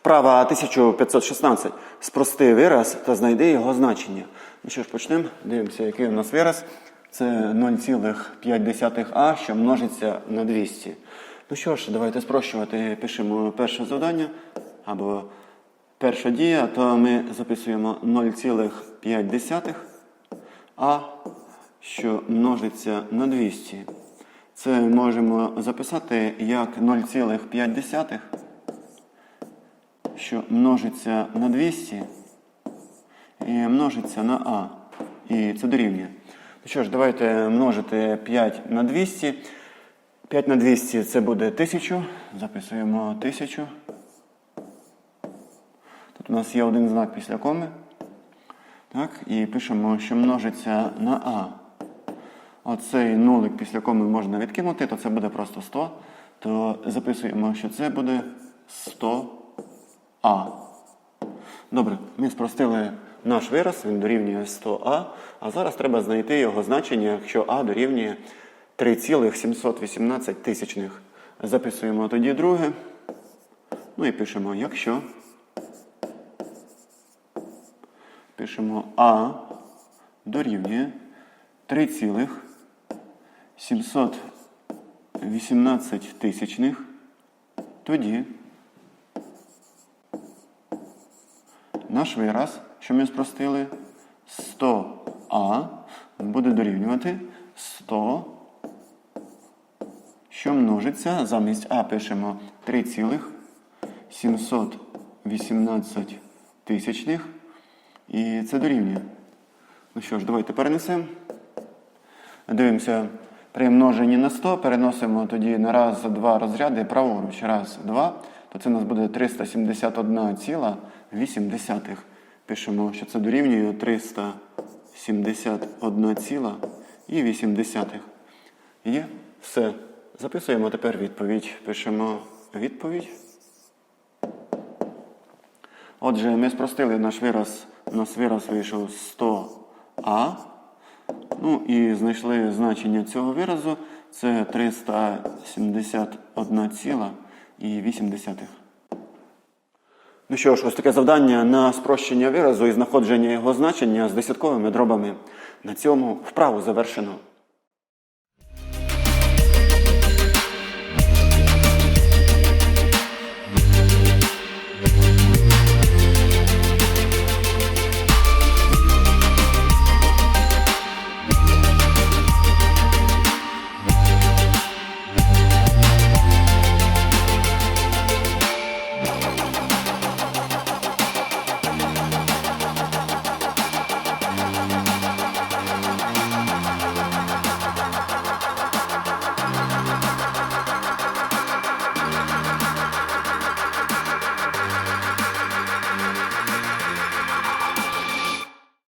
Вправа 1516. Спрости вираз та знайди його значення. Ну що ж, почнемо. Дивимося, який у нас вираз. Це 0,5а, що множиться на 200. Ну що ж, давайте спрощувати. Пишемо перше завдання або перша дія, то ми записуємо 0,5 а, що множиться на 200. Це можемо записати як 0,5 що множиться на 200 і множиться на А. І це дорівнює. Ну що ж, давайте множити 5 на 200. 5 на 200 це буде 1000. Записуємо 1000. Тут у нас є один знак після коми. Так, і пишемо, що множиться на А. Оцей нулик після коми можна відкинути, то це буде просто 100. То записуємо, що це буде 100 а. Добре, ми спростили наш вираз, він дорівнює 100а. А зараз треба знайти його значення, якщо А дорівнює 3,718 тисячних. Записуємо тоді друге. Ну і пишемо, якщо. Пишемо А дорівнює 3,718 тисячних. Тоді. Наш вираз, що ми спростили, 100а буде дорівнювати 100, що множиться, замість А пишемо 3,718 тисячних. І це дорівнює. Ну що ж, давайте перенесемо. Дивимося, при множенні на 100 переносимо тоді на раз, два розряди праворуч. Раз, два. То це у нас буде 371,8. Пишемо, що це дорівнює 371,8. Є? Все. Записуємо тепер відповідь. Пишемо відповідь. Отже, ми спростили наш вираз. У нас вираз вийшов 100а. Ну і знайшли значення цього виразу. Це 371,8. Ну що ж, ось таке завдання на спрощення виразу і знаходження його значення з десятковими дробами. На цьому вправу завершено.